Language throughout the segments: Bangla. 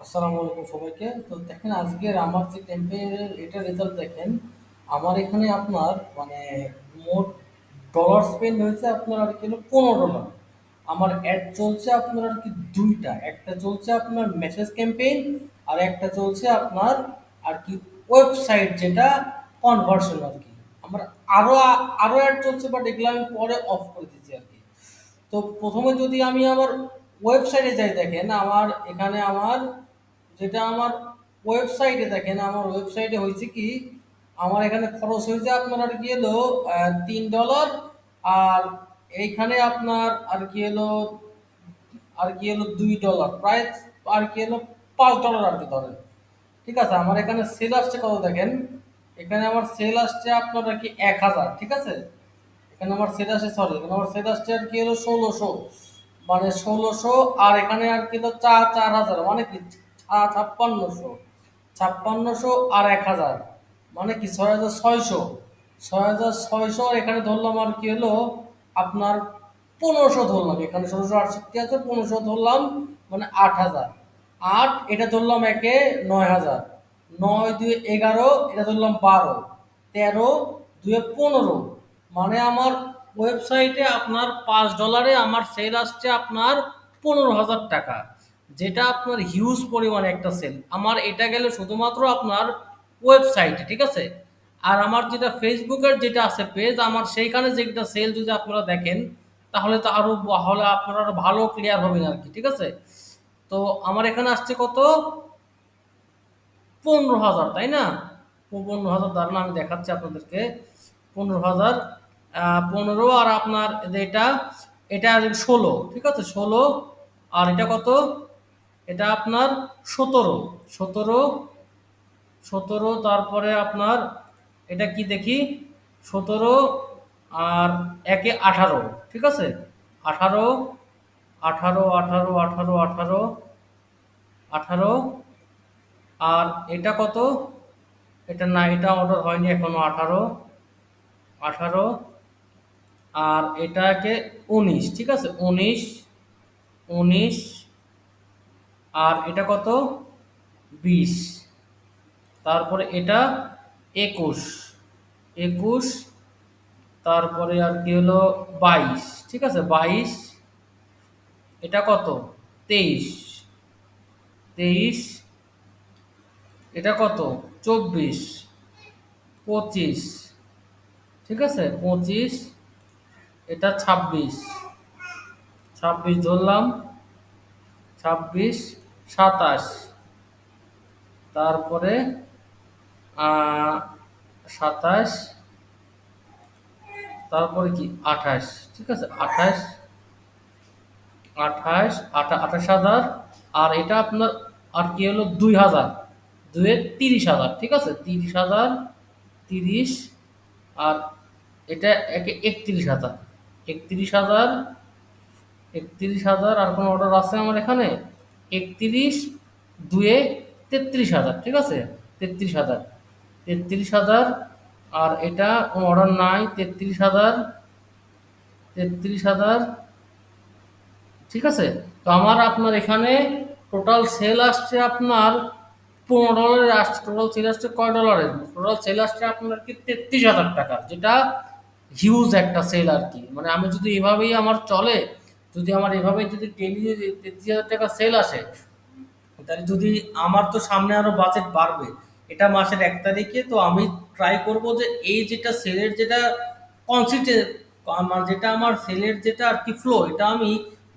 আসসালামু আলাইকুম সবাইকে। তো দেখেন আজকের আমার যে ক্যাম্পেইনের এটা রেজাল্ট দেখেন, আমার এখানে আপনার মানে মোট ডলার স্পেন্ড হয়েছে আপনার আর কি হলো পনেরো ডলার আমার অ্যাড চলছে আপনার আর কি দুইটা। একটা চলছে আপনার মেসেজ ক্যাম্পেইন আর একটা চলছে আপনার আর কি ওয়েবসাইট যেটা কনভার্সন আর কি। আমার আরও আরও অ্যাড চলছে বাট এগুলো আমি পরে অফ করে দিচ্ছি আর কি। তো প্রথমে যদি আমি আমার ওয়েবসাইটে যাই দেখেন, আমার এখানে আমার যেটা আমার ওয়েবসাইটে দেখেন, আমার ওয়েবসাইটে হয়েছে কি, আমার এখানে খরচ হয়েছে আপনার আর কি এলো তিন ডলার আর এইখানে আপনার আর কি এলো, আর কি এলো দুই ডলার প্রায় আর কি এলো পাঁচ ডলার আর কি ধরেন। ঠিক আছে, আমার এখানে সেল আসছে কত দেখেন, এখানে আমার সেল আসছে আপনার আর কি এক হাজার, ঠিক আছে? এখানে আমার সেট আসে সরি এখানে আমার সেট আসছে আর কি হলো ষোলোশো মানে ষোলোশো, আর এখানে আর কি হলো চার চার হাজার মানে কি ছাপ্পান্নশো ছাপ্পান্নশো আর এক হাজার মানে কি ছয় হাজার ছয়শো? ছয় হাজার ছয়শো এখানে ধরলাম আর কি হলো, আপনার পনেরোশো ধরলাম, এখানে ষোলোশো আটষট্টি আছে, পনেরোশো ধরলাম মানে আট হাজার। আট, এটা ধরলাম একে নয় হাজার। নয় দুই এগারো, এটা ধরলাম বারো। তেরো দুয়ে পনেরো মানে আমার ওয়েবসাইটে আপনার পাঁচ ডলারে আমার সেল আসছে আপনার পনেরো হাজার টাকা। যেটা আপনার হিউজ পরিমাণে একটা সেল আমার এটা গেলে শুধুমাত্র আপনার ওয়েবসাইটে ঠিক আছে? আর আমার যেটা ফেসবুকের যেটা আছে পেজ আমার সেইখানে যেটা সেল যদি আপনারা দেখেন, তাহলে তো আরও হলে আপনারা আরও ভালো ক্লিয়ার হবেন আর কি, ঠিক আছে? তো আমার এখানে আসছে কত? পনেরো হাজার, তাই না? পনেরো হাজার দাঁড়ান আমি দেখাচ্ছি আপনাদেরকে। পনেরো হাজার পনেরো আর আপনার এটা এটা ষোলো, ঠিক আছে? ষোলো, আর এটা কত? এটা আপনার সতেরো। সতেরো সতেরো, তারপরে আপনার, এটা কি দেখি? সতেরো আর একে আঠারো, ঠিক আছে? আঠারো আঠারো আঠারো আঠারো আঠারো আঠারো, আর এটা কত? এটা না, এটা অর্ডার হয়নি এখনও, আঠারো আঠারো, আর এটাকে উনিশ, ঠিক আছে? উনিশ উনিশ আর এটা কত? বিশ। তারপরে এটা একুশ। একুশ, তারপরে আর কি হলো? বাইশ। ঠিক আছে? বাইশ, এটা কত? তেইশ। তেইশ, এটা কত? চব্বিশ। পঁচিশ। ঠিক আছে? পঁচিশ, এটা ছাব্বিশ। ছাব্বিশ ধরলাম। ছাব্বিশ সাতাশ। তারপরে সাতাশ। তারপরে কি? আঠাশ। ঠিক আছে? আঠাশ। আঠাশ আঠা আঠাশ হাজার। আর এটা আপনার, আর কি হলো? দুই হাজার। দুয়ে তিরিশ হাজার। ঠিক আছে? তিরিশ হাজার, তিরিশ। আর এটা একে একত্রিশ হাজার। একত্রিশ হাজার একত্রিশ হাজার। আর কোনো অর্ডার আছে আমার এখানে? একত্রিশ দুয়ে তেত্রিশ হাজার, ঠিক আছে? তেত্রিশ হাজার। তেত্রিশ হাজার, আর এটা কোনো অর্ডার নাই, তেত্রিশ হাজার তেত্রিশ হাজার, ঠিক আছে? তো আমার আপনার এখানে টোটাল সেল আসছে আপনার পনেরো ডলারের আসছে টোটাল সেল আসছে কয় ডলারের টোটাল সেল আসছে আপনার কি তেত্রিশ হাজার টাকার, যেটা হিউজ একটা সেল আর কি। মানে আমি যদি এভাবেই আমার চলে যদি আমার এভাবে যদি ডেলি তেত্রিশ হাজার টাকা সেল আসে, তাহলে যদি আমার তো সামনে আরও বাজেট বাড়বে, এটা মাসের এক তারিখে, তো আমি ট্রাই করব যে এই যেটা সেলের যেটা কনসিস্টে আমার যেটা আমার সেলের যেটা আর কি ফ্লো এটা আমি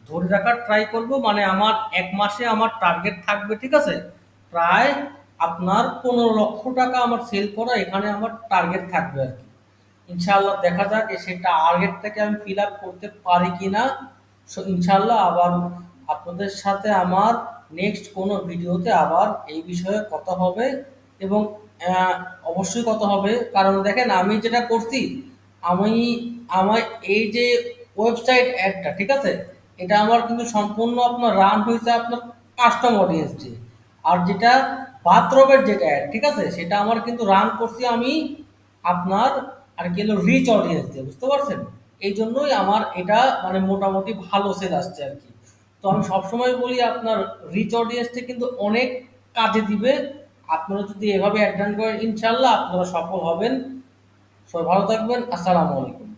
ধরে রাখার ট্রাই করব মানে আমার এক মাসে আমার টার্গেট থাকবে, ঠিক আছে? প্রায় আপনার পনেরো লক্ষ টাকা আমার সেল করা, এখানে আমার টার্গেট থাকবে আর কি। ইনশাআল্লাহ দেখা যাক সেই টার্গেটটাকে আমি ফিল আপ করতে পারি কি না সো ইনশাআল্লাহ আবার আপনাদের সাথে আমার নেক্সট কোনো ভিডিওতে আবার এই বিষয়ে কথা হবে এবং অবশ্যই কথা হবে। কারণ দেখেন, আমি যেটা করছি, আমি, আমার এই যে ওয়েবসাইট অ্যাডটা ঠিক আছে? এটা আমার কিন্তু সম্পূর্ণ আপনার রান হয়েছে আপনার কাস্টম অডিয়েন্স দিয়ে। আর যেটা বাথরুমের যেটা অ্যাড ঠিক আছে? সেটা আমার কিন্তু রান করছি আমি আপনার আর কি হলো রিচ অডিয়েন্স দিয়ে, বুঝতে পারছেন? এই জন্যই আমার এটা মানে মোটামুটি ভালো সেল আসছে আর কি। তো আমি সবসময় বলি আপনার রিচ অডিয়েন্সটা কিন্তু অনেক কাজে দিবে। আপনারা যদি এভাবে অ্যাডভান করেন ইনশাল্লাহ আপনারা সফল হবেন। সবাই ভালো থাকবেন। আসসালামু আলাইকুম।